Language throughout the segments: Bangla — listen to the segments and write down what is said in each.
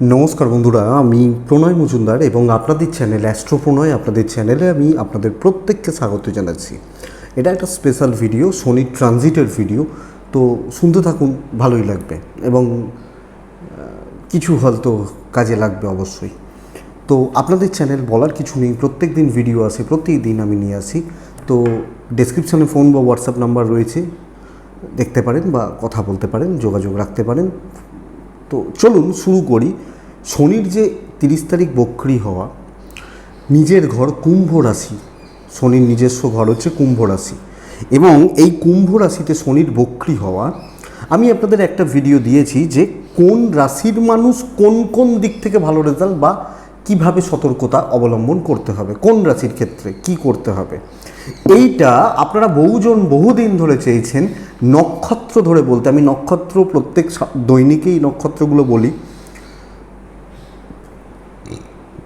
নমস্কার বন্ধুরা, আমি প্রণয় মজুমদার এবং আপনাদের চ্যানেল অ্যাস্ট্রো প্রণয় আপনাদের চ্যানেলে আমি আপনাদের প্রত্যেককে স্বাগত জানাচ্ছি। এটা একটা স্পেশাল ভিডিও শনি ট্রানজিটের ভিডিও তো শুনতে থাকুন, ভালোই লাগবে এবং কিছু হয়তো কাজে লাগবে অবশ্যই। তো আপনাদের চ্যানেল বলার কিছু নেই, প্রত্যেক দিন ভিডিও আসে প্রত্যেক দিন আমি নিয়ে আসি। তো ডেসক্রিপশনে ফোন বা হোয়াটসঅ্যাপ নাম্বার রয়েছে, দেখতে পারেন বা কথা বলতে পারেন, যোগাযোগ রাখতে পারেন। তো চলুন শুরু করি। শনির যে তিরিশ তারিখ বক্রি হওয়া, নিজের ঘর কুম্ভ রাশি, শনির নিজস্ব ঘর হচ্ছে কুম্ভ রাশি এবং এই কুম্ভ রাশিতে শনির বক্রি হওয়া, আমি আপনাদের একটা ভিডিও দিয়েছি যে কোন রাশির মানুষ কোন কোন দিক থেকে ভালো রেজাল্ট বা কীভাবে সতর্কতা অবলম্বন করতে হবে? কোন রাশির ক্ষেত্রে কি করতে হবে? এইটা আপনারা বহুজন বহুদিন ধরে চেয়েছেন নক্ষত্র ধরে বলতে। আমি নক্ষত্র প্রত্যেক দৈনিকেই নক্ষত্রগুলো বলি।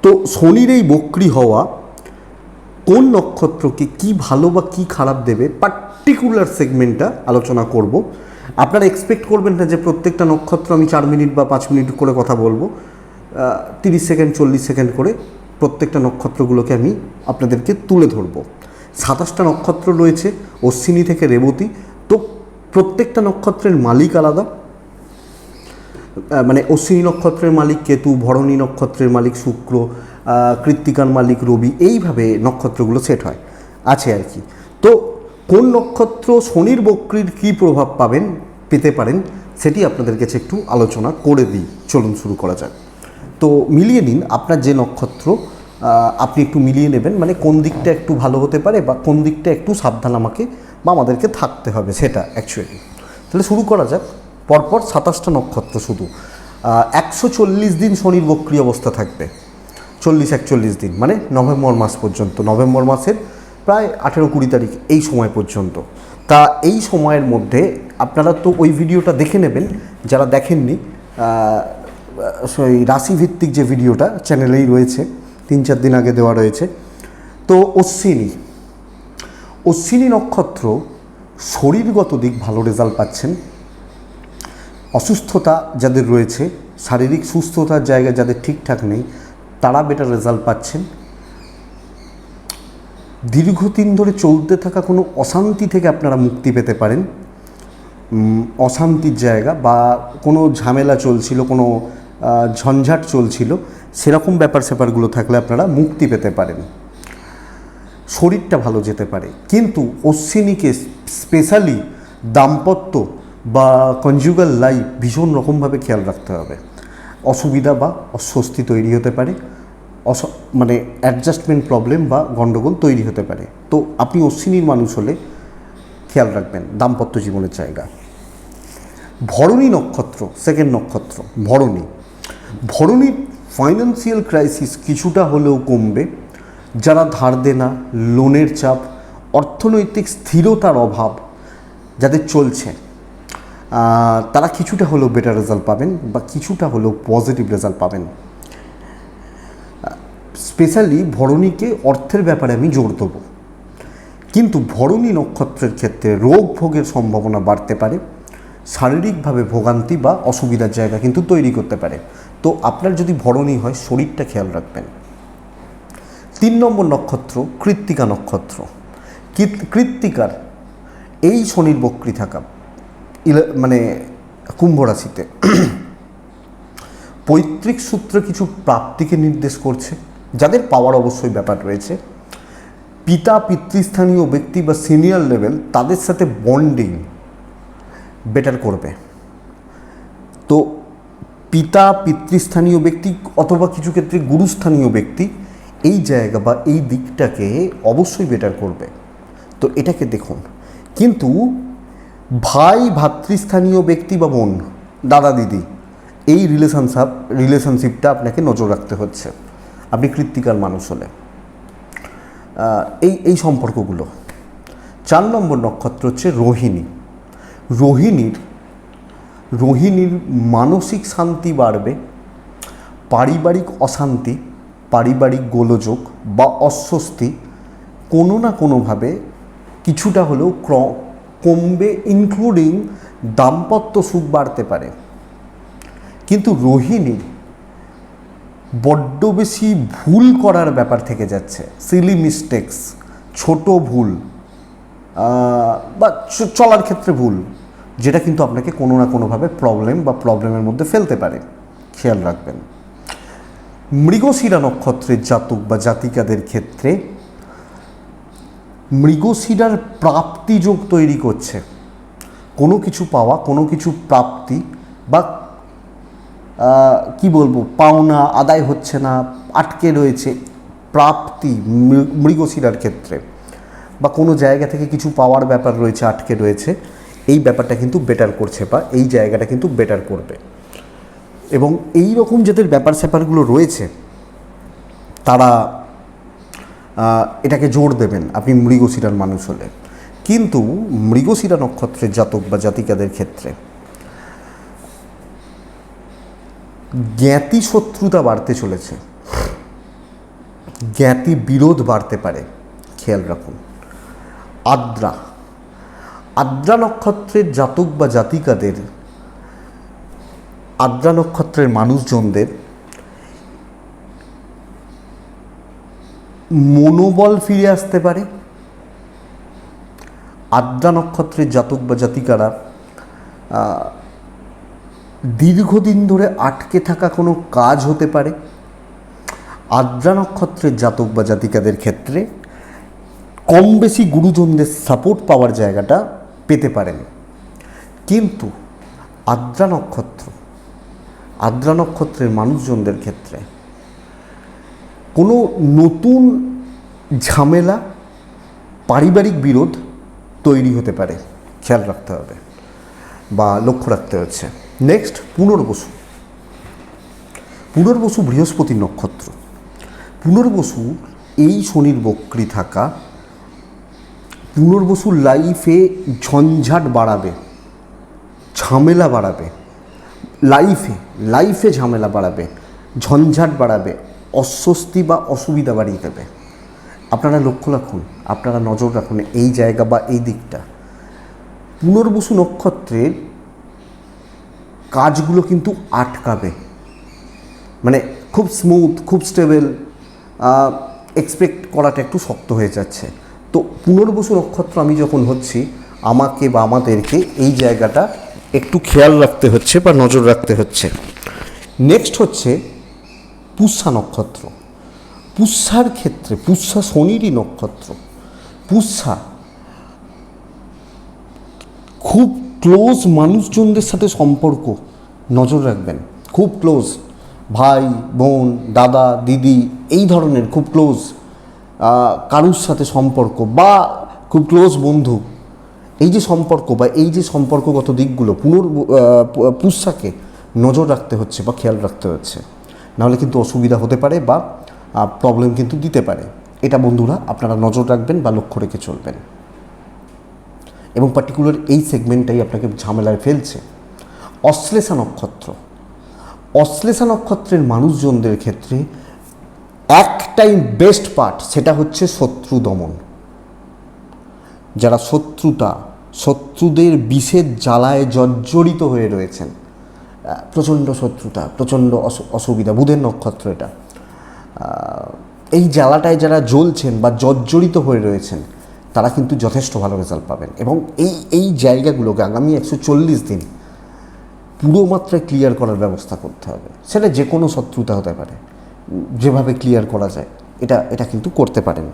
তো শনির এই বক্রি হওয়া কোন নক্ষত্রকে কি ভালো বা কি খারাপ দেবে পার্টিকুলার সেগমেন্টটা আলোচনা করব। আপনারা এক্সপেক্ট করবেন না যে প্রত্যেকটা নক্ষত্র আমি চার মিনিট বা পাঁচ মিনিট করে কথা বলব। তিরিশ সেকেন্ড, চল্লিশ সেকেন্ড করে প্রত্যেকটা নক্ষত্রগুলোকে আমি আপনাদেরকে তুলে ধরবো। সাতাশটা নক্ষত্র রয়েছে, অশ্বিনী থেকে রেবতী। তো প্রত্যেকটা নক্ষত্রের মালিক আলাদা। মানে অশ্বিনী নক্ষত্রের মালিক কেতু, ভরণী নক্ষত্রের মালিক শুক্র কৃত্তিকার মালিক রবি, এইভাবে নক্ষত্রগুলো সেট হয়। আছে আর কি। তো কোন নক্ষত্র শনির বক্রির কী প্রভাব পাবেন পেতে পারেন, সেটি আপনাদের কাছে একটু আলোচনা করে দিই। চলুন শুরু করা যাক। তো মিলিয়ে নিন আপনার যে নক্ষত্র আপনি একটু মিলিয়ে নেবেন মানে কোন দিকটা একটু ভালো হতে পারে বা কোন দিকটা একটু সাবধান আমাকে বা আমাদেরকে থাকতে হবে সেটা অ্যাকচুয়ালি তাহলে শুরু করা যাক। পরপর সাতাশটা নক্ষত্র শুধু। একশো চল্লিশ দিন শনির বক্রি অবস্থা থাকবে। চল্লিশ একচল্লিশ দিন মানে নভেম্বর মাস পর্যন্ত। নভেম্বর মাসের প্রায় আঠেরো কুড়ি তারিখ এই সময় পর্যন্ত। তা এই সময়ের মধ্যে আপনারা তো ওই ভিডিওটা দেখে নেবেন, যারা দেখেননি সেই রাশিভিত্তিক যে ভিডিওটা চ্যানেলেই রয়েছে, তিন চার দিন আগে দেওয়া রয়েছে। তো অশ্বিনী অশ্বিনী নক্ষত্র শরীরগত দিক ভালো রেজাল্ট পাচ্ছেন। অসুস্থতা যাদের রয়েছে, শারীরিক সুস্থতার জায়গা যাদের ঠিকঠাক নেই, তারা বেটার রেজাল্ট পাচ্ছেন। দীর্ঘদিন ধরে চলতে থাকা কোনো অশান্তি থেকে আপনারা মুক্তি পেতে পারেন। অশান্তির জায়গা বা কোনো ঝামেলা চলছিল, কোনো ঝঞ্ঝাট চলছিল, সেরকম ব্যাপার স্যাপারগুলো থাকলে আপনারা মুক্তি পেতে পারেন। শরীরটা ভালো যেতে পারে। কিন্তু অশ্বিনীকে স্পেশালি দাম্পত্য বা কনজুগাল লাইফ ভীষণ রকমভাবে খেয়াল রাখতে হবে। অসুবিধা বা অস্বস্তি তৈরি হতে পারে, অস মানে অ্যাডজাস্টমেন্ট প্রবলেম বা গণ্ডগোল তৈরি হতে পারে। তো আপনি অশ্বিনীর মানুষ হলে খেয়াল রাখবেন, দাম্পত্য জীবনের জায়গা। ভরণী নক্ষত্র সেকেন্ড নক্ষত্র, ভরণী। ভরণীর ফাইন্যান্সিয়াল ক্রাইসিস কিছুটা হলেও কমবে। যারা ধার দেনা লোনের চাপ, অর্থনৈতিক স্থিরতার অভাব যাদের চলছে তারা কিছুটা হলেও বেটার রেজাল্ট পাবেন বা কিছুটা হলেও পজিটিভ রেজাল্ট পাবেন। স্পেশালি ভরণীকে অর্থের ব্যাপারে আমি জোর দেবো। কিন্তু ভরণী নক্ষত্রের ক্ষেত্রে রোগ ভোগের সম্ভাবনা বাড়তে পারে, শারীরিকভাবে ভোগান্তি বা অসুবিধার জায়গা কিন্তু তৈরি করতে পারে। তো আপনার যদি ভরণী হয়, শরীরটা খেয়াল রাখবেন। তিন নম্বর নক্ষত্র, কৃত্তিকা নক্ষত্র। কৃত্তিকার, এই শনির বক্রি থাকা মানে কুম্ভ রাশিতে। পৈতৃক সূত্রে কিছু প্রাপ্তিকে নির্দেশ করছে, যাদের পাওয়ার অবশ্যই ব্যাপার রয়েছে। পিতা, পিতৃস্থানীয় ব্যক্তি বা সিনিয়র লেভেল, তাদের সাথে বন্ডিং বেটার করবে। তো পিতা, পিতৃস্থানীয় ব্যক্তি অথবা কিছু ক্ষেত্রে গুরুস্থানীয় ব্যক্তি, এই জায়গা বা এই দিকটাকে অবশ্যই বেটার করবে। তো এটাকে দেখুন। কিন্তু ভাই, ভাতৃস্থানীয় ব্যক্তি বা বোন, দাদা, দিদি, এই রিলেশনশিপ রিলেশনশিপটা আপনাকে নজর রাখতে হচ্ছে। আপনি কৃত্তিকার মানুষ হলে। এই এই সম্পর্কগুলো। চার নম্বর নক্ষত্র হচ্ছে রোহিণী। রোহিণীর রোহিণীর মানসিক শান্তি বাড়বে, পারিবারিক অশান্তি, পারিবারিক গোলযোগ বা অস্বস্তি কোনো না কোনোভাবে কিছুটা হলেও ক্র, কমবে ইনক্লুডিং দাম্পত্য সুখ বাড়তে পারে। কিন্তু রোহিণী বড্ড বেশি ভুল করার ব্যাপার থেকে যাচ্ছে। সিলি মিস্টেক্স ছোট ভুল বা চলার ক্ষেত্রে ভুল। যেটা কিন্তু আপনাকে কোনো না কোনোভাবে প্রবলেম বা প্রবলেমের মধ্যে ফেলতে পারে। খেয়াল রাখবেন। মৃগশিরা নক্ষত্রের জাতক বা জাতিকাদের ক্ষেত্রে মৃগশিরার প্রাপ্তিযোগ তৈরি করছে। কোনো কিছু পাওয়া, কোনো কিছু প্রাপ্তি বা কি বলব, পাওনা, আদায় হচ্ছে না, আটকে রয়েছে প্রাপ্তি মৃগশিরার ক্ষেত্রে। বা কোনো জায়গা থেকে কিছু পাওয়ার ব্যাপার রয়েছে, আটকে রয়েছে। এই ব্যাপারটা কিন্তু বেটার করছে বা এই জায়গাটা কিন্তু বেটার করবে। এবং এই রকম যাদের ব্যাপার স্যাপারগুলো রয়েছে, তারা এটাকে জোর দেবেন আপনি মৃগশিরার মানুষ হলে। কিন্তু মৃগশিরা নক্ষত্রের জাতক বা জাতিকাদের ক্ষেত্রে, জ্ঞাতি শত্রুতা বাড়তে চলেছে। জ্ঞাতি বিরোধ বাড়তে পারে। খেয়াল রাখুন। আদ্রা আদ্রা নক্ষত্রের জাতক বা জাতিকাদের, আদ্রা নক্ষত্রের মানুষজনদের মনোবল ফিরে আসতে পারে। আদ্রা নক্ষত্রের জাতক বা জাতিকারা দীর্ঘদিন ধরে আটকে থাকা কোনো কাজ হতে পারে। আদ্রা নক্ষত্রের জাতক বা জাতিকাদের ক্ষেত্রে কম বেশি গুরুজনদের সাপোর্ট পাওয়ার জায়গাটা পেতে পারেন। কিন্তু আদ্রা নক্ষত্র, আদ্রা নক্ষত্রের মানুষজনদের ক্ষেত্রে কোনো নতুন ঝামেলা, পারিবারিক বিরোধ তৈরি হতে পারে। খেয়াল রাখতে হবে বা লক্ষ্য রাখতে হচ্ছে। নেক্সট পুনর্বসু। পুনর্বসু বৃহস্পতি নক্ষত্র। পুনর্বসু এই শনির বক্রি থাকা পুনর্বসুর লাইফে ঝঞ্ঝাট বাড়াবে, ঝামেলা বাড়াবে লাইফে লাইফে ঝামেলা বাড়াবে, ঝঞ্ঝাট বাড়াবে, অস্বস্তি বা অসুবিধা বাড়িয়ে দেবে। আপনারা লক্ষ্য রাখুন, আপনারা নজর রাখুন এই জায়গা বা এই দিকটা। পুনর্বসু নক্ষত্রের কাজগুলো কিন্তু আটকাবে। মানে খুব স্মুথ খুব স্টেবল এক্সপেক্ট করাটা একটু শক্ত হয়ে যাচ্ছে। পুনর্বসু নক্ষত্র আমি যখন হচ্ছি, আমাকে বা আমাদেরকে এই জায়গাটা একটু খেয়াল রাখতে হচ্ছে বা নজর রাখতে হচ্ছে। নেক্সট হচ্ছে পুষ্যা নক্ষত্র। পুষ্যার ক্ষেত্রে, পুষ্যা শনিরই নক্ষত্র। পুষ্যা খুব ক্লোজ মানুষজনদের সাথে সম্পর্ক, নজর রাখবেন। খুব ক্লোজ ভাই, বোন, দাদা, দিদি, এই ধরনের খুব ক্লোজ কারুর সাথে সম্পর্ক বা খুব ক্লোজ বন্ধু, এই যে সম্পর্ক বা এই যে সম্পর্কগত দিকগুলো পুনর পুষ্যাকে নজর রাখতে হচ্ছে বা খেয়াল রাখতে হচ্ছে। নাহলে কিন্তু অসুবিধা হতে পারে বা প্রবলেম কিন্তু দিতে পারে। এটা বন্ধুরা আপনারা নজর রাখবেন বা লক্ষ্য রেখে চলবেন। এবং পার্টিকুলার এই সেগমেন্টটাই আপনাকে ঝামেলায় ফেলছে। অশ্লেষা নক্ষত্র। অশ্লেষা নক্ষত্রের মানুষজনদের ক্ষেত্রে একটাই বেস্ট পার্ট সেটা হচ্ছে শত্রু দমন। যারা শত্রুতা, শত্রুদের বিষের জ্বালায় জর্জরিত হয়ে রয়েছেন প্রচণ্ড শত্রুতা, প্রচণ্ড অসু- অসুবিধা, বুধের নক্ষত্র এটা। এই জ্বালাটায় যারা জ্বলছেন বা জর্জরিত হয়ে রয়েছেন, তারা কিন্তু যথেষ্ট ভালো রেজাল্ট পাবেন। এবং এই এই জায়গাগুলোকে আগামী একশো চল্লিশ দিন পুরো মাত্রায় ক্লিয়ার করার ব্যবস্থা করতে হবে। সেটা যে কোনো শত্রুতা হতে পারে। যেভাবে ক্লিয়ার করা যায়, এটা এটা কিন্তু করতে পারেন।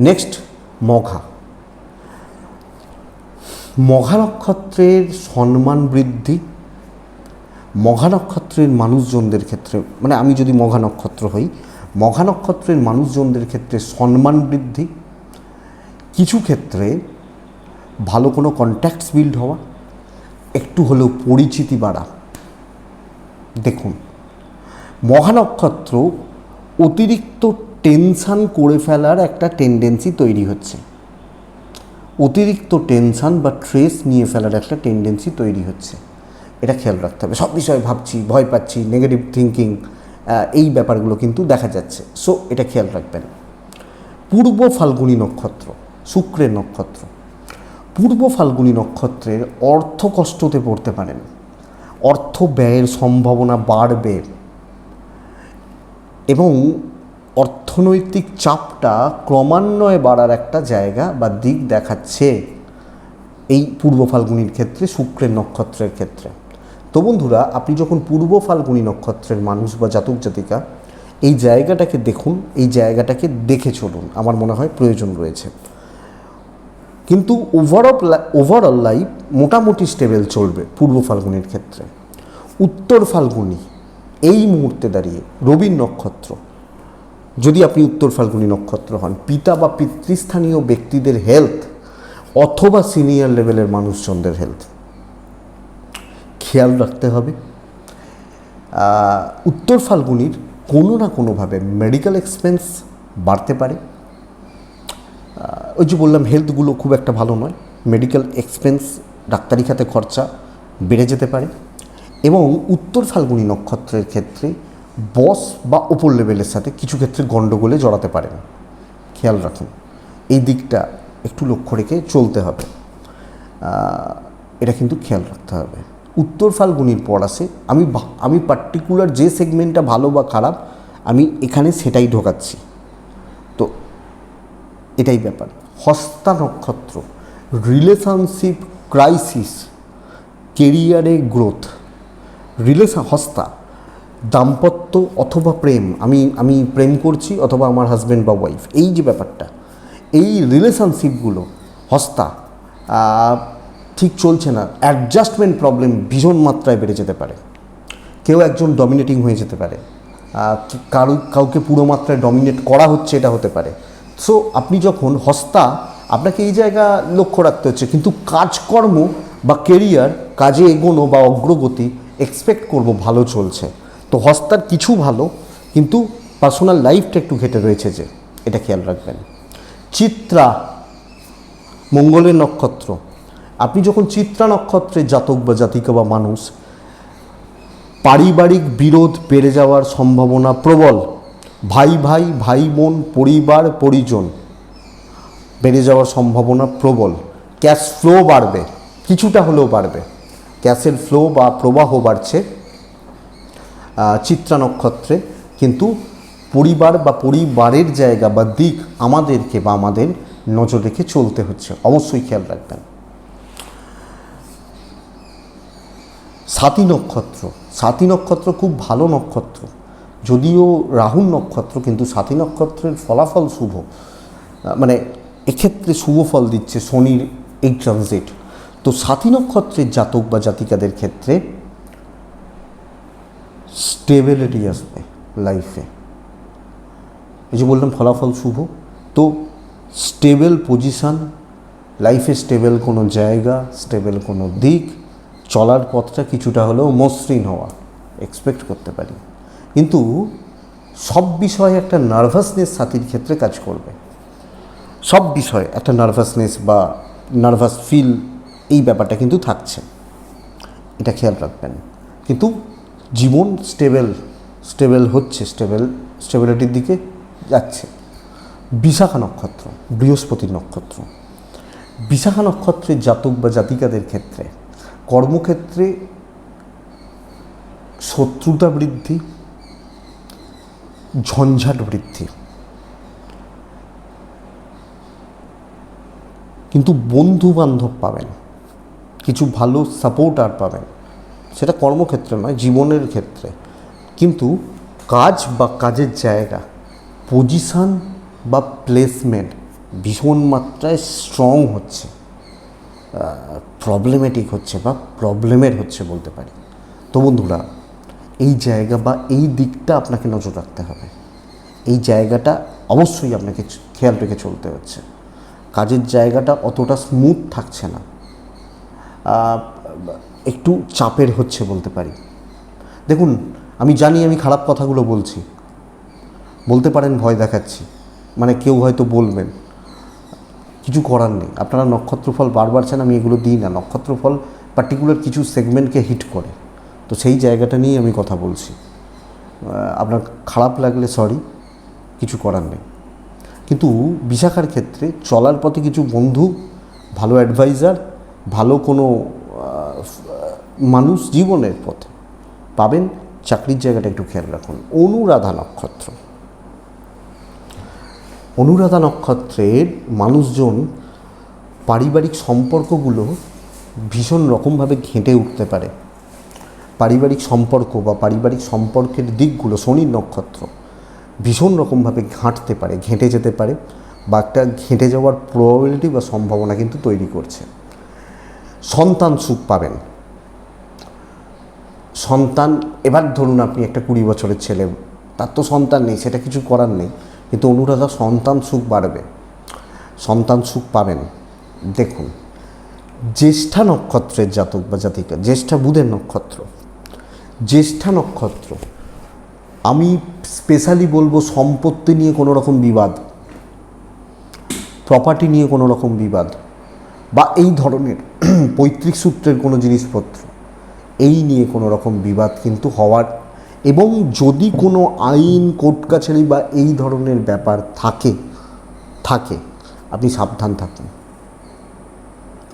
নেক্সট মঘা। মঘা নক্ষত্রের সম্মান বৃদ্ধি, মঘা নক্ষত্রের মানুষজনদের ক্ষেত্রে মানে আমি যদি মঘা নক্ষত্র হই, মঘা নক্ষত্রের মানুষজনদের ক্ষেত্রে সম্মান বৃদ্ধি, কিছু ক্ষেত্রে ভালো কোনো কন্ট্যাক্টস বিল্ড হওয়া, একটু হলেও পরিচিতি বাড়া। দেখুন মহানক্ষত্র অতিরিক্ত টেনশান করে ফেলার একটা টেন্ডেন্সি তৈরি হচ্ছে। অতিরিক্ত টেনশান বা ট্রেস নিয়ে ফেলার একটা টেন্ডেন্সি তৈরি হচ্ছে। এটা খেয়াল রাখতে হবে। সব বিষয়ে ভাবছি, ভয় পাচ্ছি নেগেটিভ থিঙ্কিং এই ব্যাপারগুলো কিন্তু দেখা যাচ্ছে। সো এটা খেয়াল রাখবেন। পূর্ব ফাল্গুনী নক্ষত্র, শুক্রের নক্ষত্র। পূর্ব ফাল্গুনী নক্ষত্রের অর্থ কষ্টতে পড়তে পারেন। অর্থ ব্যয়ের সম্ভাবনা বাড়বে। এবং অর্থনৈতিক চাপটা ক্রমান্বয়ে বাড়ার একটা জায়গা বা দিক দেখাচ্ছে এই পূর্ব ফাল্গুনির ক্ষেত্রে, শুক্রের নক্ষত্রের ক্ষেত্রে। তো বন্ধুরা, আপনি যখন পূর্ব ফাল্গুনি নক্ষত্রের মানুষ বা জাতক জাতিকা, এই জায়গাটাকে দেখুন, এই জায়গাটাকে দেখে চলুন। আমার মনে হয় প্রয়োজন রয়েছে। কিন্তু ওভারঅল ওভারঅল লাইফ মোটামুটি স্টেবল চলবে পূর্ব ফাল্গুনির ক্ষেত্রে। উত্তর ফাল্গুনি এই মুহূর্তে দাঁড়িয়ে রবির নক্ষত্র, যদি আপনি উত্তর ফাল্গুনি নক্ষত্র হন, পিতা বা পিতৃস্থানীয় ব্যক্তিদের হেলথ অথবা সিনিয়র লেভেলের মানুষজনদের হেলথ খেয়াল রাখতে হবে। উত্তর ফাল্গুনির কোনো না কোনোভাবে মেডিকেল এক্সপেন্স বাড়তে পারে। ওই যে বললাম হেলথগুলো খুব একটা ভালো নয়। মেডিকেল এক্সপেন্স ডাক্তারি খাতে খরচা বেড়ে যেতে পারে। এবং উত্তর ফাল্গুনি নক্ষত্রের ক্ষেত্রে বস বা ওপর লেভেলের সাথে কিছু ক্ষেত্রে গণ্ডগোলে জড়াতে পারেন। খেয়াল রাখুন, এই দিকটা একটু লক্ষ্য রেখে চলতে হবে। এটা কিন্তু খেয়াল রাখতে হবে। উত্তর ফাল্গুনির পর আসে, আমি আমি পার্টিকুলার যে সেগমেন্টটা ভালো বা খারাপ, আমি এখানে সেটাই ঢোকাচ্ছি। তো এটাই ব্যাপার। হস্তা নক্ষত্র রিলেশনশিপ ক্রাইসিস কেরিয়ারে গ্রোথ রিলেশন, হস্তা, দাম্পত্য অথবা প্রেম, আমি আমি প্রেম করছি অথবা আমার হাজব্যান্ড বা ওয়াইফ এই যে ব্যাপারটা, এই রিলেশনশিপগুলো হস্তা ঠিক চলছে না অ্যাডজাস্টমেন্ট প্রবলেম ভীষণ মাত্রায় বেড়ে যেতে পারে। কেউ একজন ডমিনেটিং হয়ে যেতে পারে কারও, কাউকে পুরো মাত্রায় ডমিনেট করা হচ্ছে, এটা হতে পারে। সো আপনি যখন হস্তা, আপনাকে এই জায়গা লক্ষ্য রাখতে হচ্ছে, কিন্তু কাজকর্ম বা কেরিয়ার কাজে এগোনো বা অগ্রগতি এক্সপেক্ট করব ভালো চলছে। তো হস্তার কিছু ভালো, কিন্তু পার্সোনাল লাইফটা একটু ঘেটে রয়েছে যে, এটা খেয়াল রাখবেন। চিত্রা, মঙ্গলের নক্ষত্র। আপনি যখন চিত্রা নক্ষত্রের জাতক বা জাতিকা বা মানুষ, পারিবারিক বিরোধ বেড়ে যাওয়ার সম্ভাবনা প্রবল। ভাই ভাই ভাই, বোন, পরিবার, পরিজন বেড়ে যাওয়ার সম্ভাবনা প্রবল। ক্যাশ ফ্লো বাড়বে, কিছুটা হলেও বাড়বে। ক্যাশের ফ্লো বা প্রবাহ বাড়ছে চিত্রা নক্ষত্রে, কিন্তু পরিবার বা পরিবারের জায়গা বা দিক আমাদেরকে বা আমাদের নজর রেখে চলতে হচ্ছে। অবশ্যই খেয়াল রাখবেন। সাতী নক্ষত্র সাতী নক্ষত্র খুব ভালো নক্ষত্র। যদিও রাহুল নক্ষত্র, কিন্তু সাতী নক্ষত্রের ফলাফল শুভ। মানে এক্ষেত্রে শুভ ফল দিচ্ছে শনির এই ট্রানজিট তো সাতী নক্ষত্রের জাতক বা জাতিকাদের ক্ষেত্রে স্টেবিলিটি আসবে লাইফে এই যে বললাম ফলাফল শুভ, তো স্টেবল পজিশান লাইফে স্টেবল কোনো জায়গা স্টেবল কোনো দিক, চলার পথটা কিছুটা হলেও মসৃণ হওয়া এক্সপেক্ট করতে পারি। কিন্তু সব বিষয়ে একটা নার্ভাসনেস সাথীর ক্ষেত্রে কাজ করবে। সব বিষয়ে একটা নার্ভাসনেস বা নার্ভাস ফিল এই ব্যাপারটা কিন্তু থাকছে। এটা খেয়াল রাখবেন। কিন্তু জীবন স্টেবল স্টেবল হচ্ছে স্টেবল স্টেবিলিটির দিকে যাচ্ছে। বিশাখা নক্ষত্র, বৃহস্পতির নক্ষত্র। বিশাখা নক্ষত্রের জাতক বা জাতিকাদের ক্ষেত্রে কর্মক্ষেত্রে শত্রুতা বৃদ্ধি, ঝঞ্ঝাট বৃদ্ধি। কিন্তু বন্ধু বান্ধব পাবেন। কিছু ভালো সাপোর্ট আর পাবেন। সেটা কর্মক্ষেত্রে নয়, জীবনের ক্ষেত্রে। কিন্তু কাজ বা কাজের জায়গা পজিশান বা প্লেসমেন্ট ভীষণ মাত্রায় স্ট্রং হচ্ছে। প্রবলেমেটিক হচ্ছে বা প্রবলেমের হচ্ছে বলতে পারি। তো বন্ধুরা, এই জায়গা বা এই দিকটা আপনাকে নজর রাখতে হবে। এই জায়গাটা অবশ্যই আপনাকে খেয়াল রেখে চলতে হচ্ছে। কাজের জায়গাটা অতটা স্মুথ থাকছে না। একটু চাপের হচ্ছে বলতে পারি। দেখুন, আমি জানি আমি খারাপ কথাগুলো বলছি। বলতে পারেন, ভয় দেখাচ্ছি। মানে কেউ হয়তো বলবেন। কিছু করার নেই। আপনারা নক্ষত্রফল বারবার চান, আমি এগুলো দিই না। নক্ষত্রফল পার্টিকুলার কিছু সেগমেন্টকে হিট করে। তো সেই জায়গাটা নিয়েই আমি কথা বলছি। আপনার খারাপ লাগলে সরি কিছু করার নেই। কিন্তু বিশাখার ক্ষেত্রে চলার পথে কিছু বন্ধু, ভালো অ্যাডভাইজার ভালো কোনো মানুষ জীবনের পথে পাবেন, চাকরির জায়গাটা একটু খেয়াল রাখুন। অনুরাধা নক্ষত্র। অনুরাধা নক্ষত্রের মানুষজন পারিবারিক সম্পর্কগুলো ভীষণ রকমভাবে ঘেঁটে উঠতে পারে। পারিবারিক সম্পর্ক বা পারিবারিক সম্পর্কের দিকগুলো শনির নক্ষত্র ভীষণ রকমভাবে ঘাঁটতে পারে, ঘেঁটে যেতে পারে বা একটা ঘেঁটে যাওয়ার প্রবাবিলিটি বা সম্ভাবনা কিন্তু তৈরি করছে। সন্তান সুখ পাবেন। সন্তান, এবার ধরুন আপনি একটা কুড়ি বছরের ছেলে, তার তো সন্তান নেই, সেটা কিছু করার নেই, কিন্তু অনুরাধা সন্তান সুখ বাড়বে। সন্তান সুখ পাবেন। দেখুন, জ্যেষ্ঠা নক্ষত্রের জাতক বা জাতিকা, জ্যেষ্ঠা বুধের নক্ষত্র। জ্যেষ্ঠা নক্ষত্র, আমি স্পেশালি বলব সম্পত্তি নিয়ে কোনো রকম বিবাদ প্রপার্টি নিয়ে কোনো রকম বিবাদ, বা এই ধরনের পৈতৃক সূত্রের কোনো জিনিসপত্র। এই নিয়ে কোনো রকম বিবাদ কিন্তু হওয়ার এবং যদি কোনো আইন কোর্ট কাছারি বা এই ধরনের ব্যাপার থাকে থাকে, আপনি সাবধান থাকুন।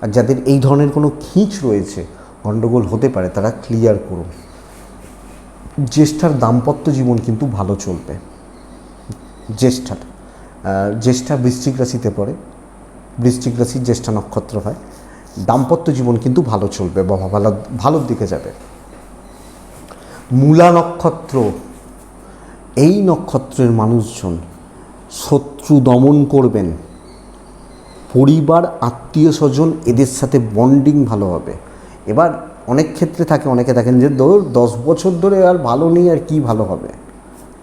আর যাদের এই ধরনের কোনো খিঁচ রয়েছে, গণ্ডগোল হতে পারে, তারা ক্লিয়ার করুন। জ্যেষ্ঠার দাম্পত্য জীবন কিন্তু ভালো চলবে। জ্যেষ্ঠার জ্যেষ্ঠা বৃশ্চিক রাশিতে পড়ে। বৃশ্চিক রাশির জ্যেষ্ঠা নক্ষত্র হয়। দাম্পত্য জীবন কিন্তু ভালো চলবে বা ভালো, ভালোর দিকে যাবে। মূলা নক্ষত্র, এই নক্ষত্রের মানুষজন শত্রু দমন করবেন। পরিবার, আত্মীয় স্বজন এদের সাথে বন্ডিং ভালো হবে। এবার অনেক ক্ষেত্রে থাকে, অনেকে দেখেন যে ধর দশ বছর ধরে আর ভালো নেই, আর কি ভালো হবে?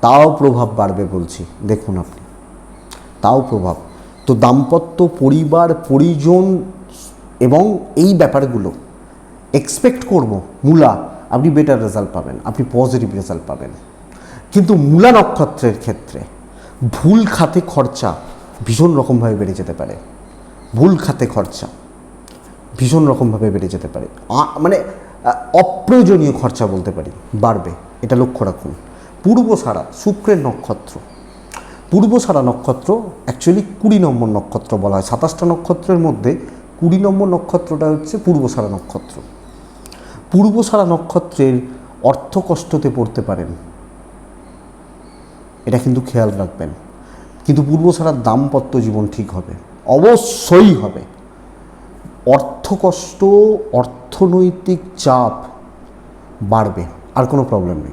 তাও প্রভাব বাড়বে বলছি, দেখুন আপনি। তাও প্রভাব। তো দাম্পত্য, পরিবার, পরিজন এবং এই ব্যাপারগুলো এক্সপেক্ট করব, মূলা, আপনি বেটার রেজাল্ট পাবেন, আপনি পজিটিভ রেজাল্ট পাবেন। কিন্তু মূলা নক্ষত্রের ক্ষেত্রে ভুল খাতে খরচা ভীষণ রকমভাবে বেড়ে যেতে পারে। ভুল খাতে খরচা ভীষণ রকমভাবে বেড়ে যেতে পারে। মানে অপ্রয়োজনীয় খরচা বলতে পারি, বাড়বে, এটা লক্ষ্য রাখুন। পূর্ব সারা শুক্রের নক্ষত্র, পূর্ব সারা নক্ষত্র অ্যাকচুয়ালি কুড়ি নম্বর নক্ষত্র বলা হয়। সাতাশটা নক্ষত্রের মধ্যে কুড়ি নম্বর নক্ষত্রটা হচ্ছে পূর্বসারা নক্ষত্র। পূর্বসারা নক্ষত্রের অর্থ কষ্টতে পড়তে পারেন। এটা কিন্তু খেয়াল রাখবেন। কিন্তু পূর্বসারার দাম্পত্য জীবন ঠিক হবে। অবশ্যই হবে। অর্থকষ্ট অর্থনৈতিক চাপ বাড়বে, আর কোনো প্রবলেম নেই।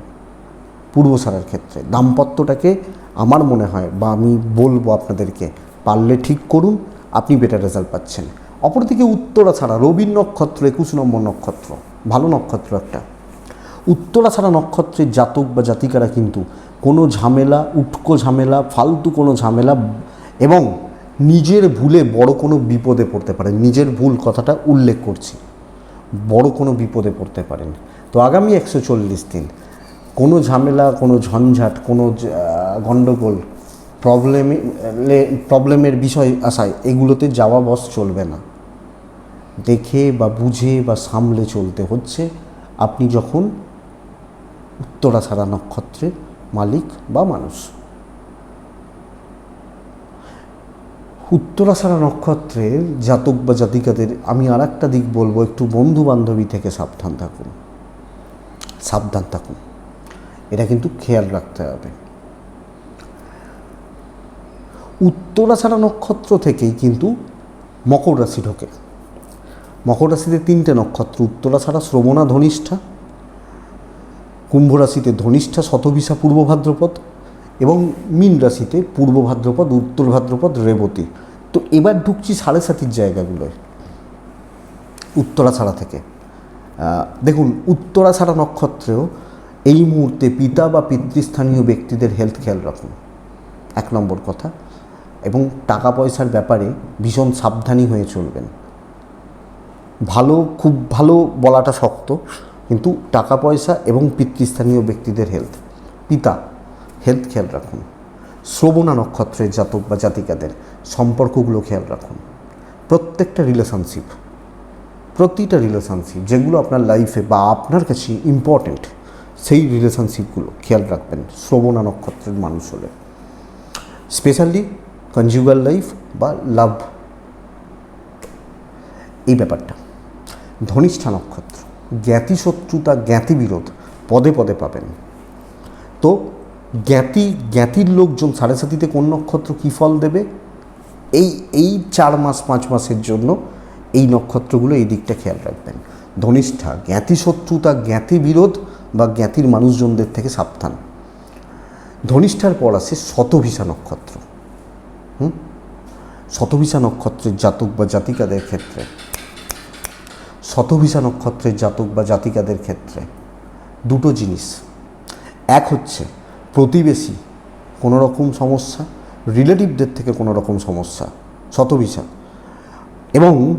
পূর্বসারার ক্ষেত্রে দাম্পত্যটাকে আমার মনে হয় বা আমি বলব আপনাদেরকে, পারলে ঠিক করুন, আপনি বেটার রেজাল্ট পাচ্ছেন। অপরদিকে উত্তরা ছাড়া রবির নক্ষত্র একুশ নম্বর নক্ষত্র। ভালো নক্ষত্র একটা। উত্তরা ছাড়া নক্ষত্রের জাতক বা জাতিকারা কিন্তু কোনো ঝামেলা, উটকো ঝামেলা, ফালতু কোনো ঝামেলা এবং নিজের ভুলে বড় কোনো বিপদে পড়তে পারেন। নিজের ভুল কথাটা উল্লেখ করছি। বড় কোনো বিপদে পড়তে পারেন। তো আগামী একশো চল্লিশ দিন কোনো ঝামেলা, কোনো ঝঞ্ঝাট, কোনো গণ্ডগোল প্রবলেমে প্রবলেমের বিষয় আসায় এগুলোতে যাওয়া বস চলবে না। দেখে বা বুঝে বা সামলে চলতে হচ্ছে। আপনি যখন উত্তরা ছাড়া নক্ষত্রের মালিক বা মানুষ। উত্তরাসারা নক্ষত্রের জাতক বা জাতিকাদের আমি আর একটা দিক বলব, একটু বন্ধু বান্ধবী থেকে সাবধান থাকুন। সাবধান থাকুন। এটা কিন্তু খেয়াল রাখতে হবে। উত্তরাছাড়া নক্ষত্র থেকেই কিন্তু মকর রাশি ঢোকে। মকর রাশিতে তিনটে নক্ষত্র উত্তরাছাড়া শ্রবণা ধনিষ্ঠা, কুম্ভ রাশিতে ধনিষ্ঠা, শতভিসা, পূর্ব ভাদ্রপদ এবং মীন রাশিতে পূর্ব ভাদ্রপদ উত্তর ভাদ্রপদ, রেবতী। তো এবার ঢুকছি সাড়ে সাতির জায়গাগুলোয় উত্তরা ছাড়া থেকে। দেখুন উত্তরা ছাড়া নক্ষত্রেও এই মুহূর্তে পিতা বা পিতৃস্থানীয় ব্যক্তিদের হেলথ খেয়াল রাখুন। এক নম্বর কথা। এবং টাকা পয়সার ব্যাপারে ভীষণ সাবধানী হয়ে চলবেন। ভালো, খুব ভালো বলাটা শক্ত, কিন্তু টাকা পয়সা এবং পিতৃস্থানীয় ব্যক্তিদের হেলথ পিতা হেলথ খেয়াল রাখুন। শ্রবণা নক্ষত্রের জাতক বা জাতিকাদের সম্পর্কগুলো খেয়াল রাখুন। প্রত্যেকটা রিলেশনশিপ প্রতিটা রিলেশনশিপ যেগুলো আপনার লাইফে বা আপনার কাছে ইম্পর্ট্যান্ট সেই রিলেশনশিপগুলো খেয়াল রাখবেন শ্রবণা নক্ষত্রের মানুষ হলে। স্পেশালি কনজুগাল লাইফ বা লাভ এই ব্যাপারটা। ধনিষ্ঠা নক্ষত্র, জ্ঞাতি শত্রুতা, জ্ঞাতি বিরোধ, পদে পদে পাবেন। তো জ্ঞাতি, জ্ঞাতির লোকজন সাড়ে সাতিতে কোন নক্ষত্র কী ফল দেবে? এই এই চার মাস, পাঁচ মাসের জন্য এই নক্ষত্রগুলো এই দিকটা খেয়াল রাখবেন। ধনিষ্ঠা, জ্ঞাতি শত্রুতা, জ্ঞাতি বিরোধ বা জ্ঞাতির মানুষজনদের থেকে সাবধান। ধনিষ্ঠার পর আসে শতভিসা নক্ষত্র। শতভিসা নক্ষত্রের জাতক বা জাতিকাদের ক্ষেত্রে। শতভিসা নক্ষত্রের জাতক বা জাতিকাদের ক্ষেত্রে দুটো জিনিস। এক হচ্ছে প্রতিবেশী কোনো রকম সমস্যা, রিলেটিভদের থেকে কোনো রকম সমস্যা, শতভিসা। এবং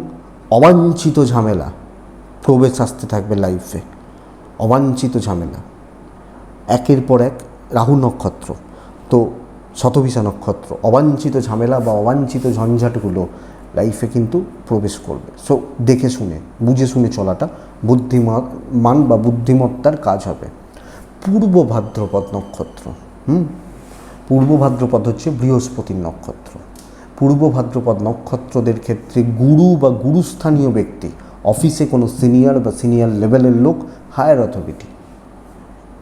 অবাঞ্ছিত ঝামেলা, প্রবেশ আসতে থাকবে লাইফে, অবাঞ্ছিত ঝামেলা। একের পর এক রাহু নক্ষত্র। তো শতভিসা নক্ষত্র, অবাঞ্ছিত ঝামেলা বা অবাঞ্ছিত ঝঞ্ঝাটগুলো লাইফে কিন্তু প্রবেশ করবে। সো দেখে শুনে, বুঝে শুনে চলাটা বুদ্ধিমান, মান বা বুদ্ধিমত্তার কাজ হবে। পূর্ব ভাদ্রপদ নক্ষত্র, হুম? পূর্ব ভাদ্রপদ হচ্ছে বৃহস্পতির নক্ষত্র। পূর্ব ভাদ্রপদ নক্ষত্রদের ক্ষেত্রে গুরু বা গুরুস্থানীয় ব্যক্তি অফিসে কোনো সিনিয়র বা সিনিয়র লেভেলের লোক হায়ার অথরিটি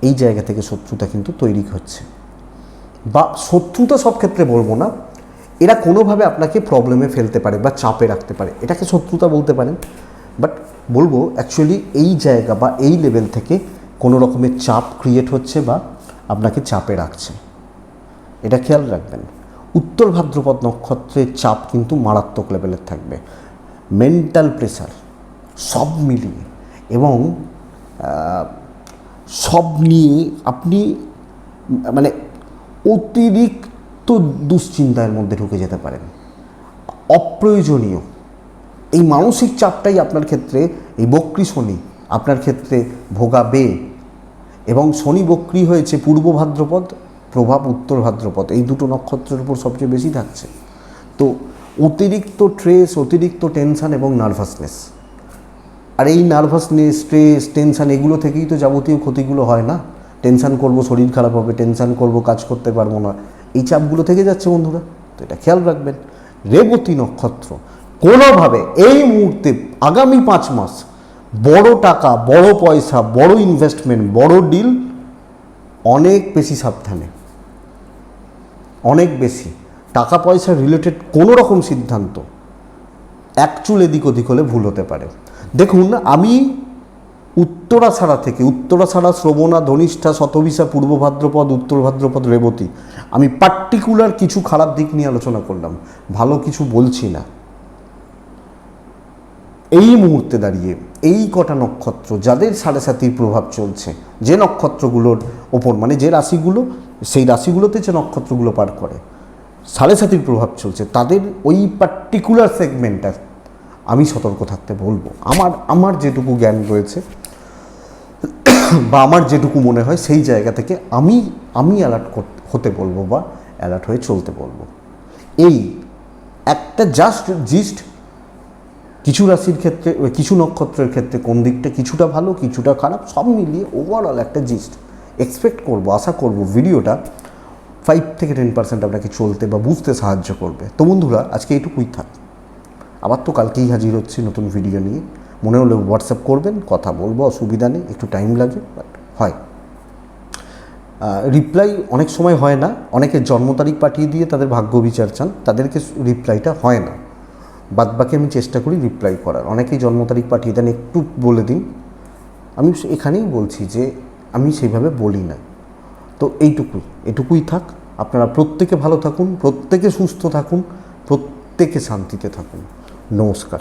এই জায়গা থেকে শত্রুতা কিন্তু তৈরি হচ্ছে। বা শত্রুতা সব ক্ষেত্রে বলব না, এরা কোনোভাবে আপনাকে প্রবলেমে ফেলতে পারে বা চাপে রাখতে পারে। এটাকে শত্রুতা বলতে পারেন। বাট বলব অ্যাকচুয়ালি এই জায়গা বা এই লেভেল থেকে কোনো রকমের চাপ ক্রিয়েট হচ্ছে বা আপনাকে চাপে রাখছে। এটা খেয়াল রাখবেন। উত্তর ভাদ্রপদ নক্ষত্রের চাপ কিন্তু মারাত্মক লেভেলের থাকবে। মেন্টাল প্রেশার সব মিলিয়ে এবং সব নিয়ে আপনি মানে অতিরিক্ত দুশ্চিন্তার মধ্যে ঢুকে যেতে পারেন। অপ্রয়োজনীয়। এই মানসিক চাপটাই আপনার ক্ষেত্রে, এই বক্রি শনি আপনার ক্ষেত্রে ভোগাবে এবং শনি বক্রি হয়েছে পূর্ব ভাদ্রপদ, প্রভাব উত্তর ভাদ্রপদ। এই দুটো নক্ষত্রের উপর সবচেয়ে বেশি থাকছে। তো অতিরিক্ত ট্রেস অতিরিক্ত টেনশান এবং নার্ভাসনেস আর এই নার্ভাসনেস স্ট্রেস টেনশান এগুলো থেকেই তো যাবতীয় ক্ষতিগুলো হয় না। টেনশন করব, শরীর খারাপ হবে, টেনশান করব, কাজ করতে পারব না। এই চাপগুলো থেকে যাচ্ছে বন্ধুরা, তো এটা খেয়াল রাখবেন। রেবতী নক্ষত্র, কোনোভাবে এই মুহূর্তে আগামী পাঁচ মাস বড় টাকা, বড় পয়সা, বড় ইনভেস্টমেন্ট বড় ডিল অনেক বেশি সাবধানে। অনেক বেশি। টাকা পয়সা রিলেটেড কোনো রকম সিদ্ধান্ত অ্যাকচুয়াল এদিক ওদিক হলে ভুল হতে পারে। দেখুন, আমি উত্তরাছাড়া থেকে উত্তরাছাড়া শ্রবণা, ধনিষ্ঠা শতবিশা পূর্ব ভাদ্রপদ, উত্তর ভাদ্রপদ, রেবতী। আমি পার্টিকুলার কিছু খারাপ দিক নিয়ে আলোচনা করলাম, ভালো কিছু বলছি না। এই মুহূর্তে দাঁড়িয়ে এই কটা নক্ষত্র, যাদের সাড়ে সাতির প্রভাব চলছে, যে নক্ষত্রগুলোর ওপর মানে যে রাশিগুলো, সেই রাশিগুলোতে যে নক্ষত্রগুলো পার করে, সাড়ে সাতির প্রভাব চলছে, তাদের ওই পার্টিকুলার সেগমেন্টটা আমি সতর্ক থাকতে বলব। আমার আমার যেটুকু জ্ঞান রয়েছে বা আমার যেটুকু মনে হয় সেই জায়গা থেকে আমি আমি অ্যালার্ট হতে বলব বা অ্যালার্ট হয়ে চলতে বলব। এই একটা জাস্ট জিস্ট কিছু রাশির ক্ষেত্রে, কিছু নক্ষত্রের ক্ষেত্রে কোন দিকটা কিছুটা ভালো, কিছুটা খারাপ, সব মিলিয়ে ওভারঅল একটা জিস্ট এক্সপেক্ট করব, আশা করব ভিডিওটা ফাইভ থেকে টেন পার্সেন্ট আপনাকে চলতে বা বুঝতে সাহায্য করবে। তো বন্ধুরা, আজকে এইটুকুই থাক। আবার তো কালকেই হাজির হচ্ছে নতুন ভিডিও নিয়ে। মনে হলে হোয়াটসঅ্যাপ করবেন, কথা বলব, অসুবিধা নেই, একটু টাইম লাগে বাট হয়। রিপ্লাই অনেক সময় হয় না, অনেকে জন্ম তারিখ পাঠিয়ে দিয়ে তাদের ভাগ্য বিচার চান, তাদেরকে রিপ্লাইটা হয় না। বাদ বাকি আমি চেষ্টা করি রিপ্লাই করার। অনেকেই জন্ম তারিখ পাঠিয়ে দেন, একটু বলে দিন। আমি এখানেই বলছি যে, আমি সেইভাবে বলি না। তো এইটুকুই, এটুকুই থাক। আপনারা প্রত্যেকে ভালো থাকুন, প্রত্যেকে সুস্থ থাকুন, প্রত্যেকে শান্তিতে থাকুন। নমস্কার।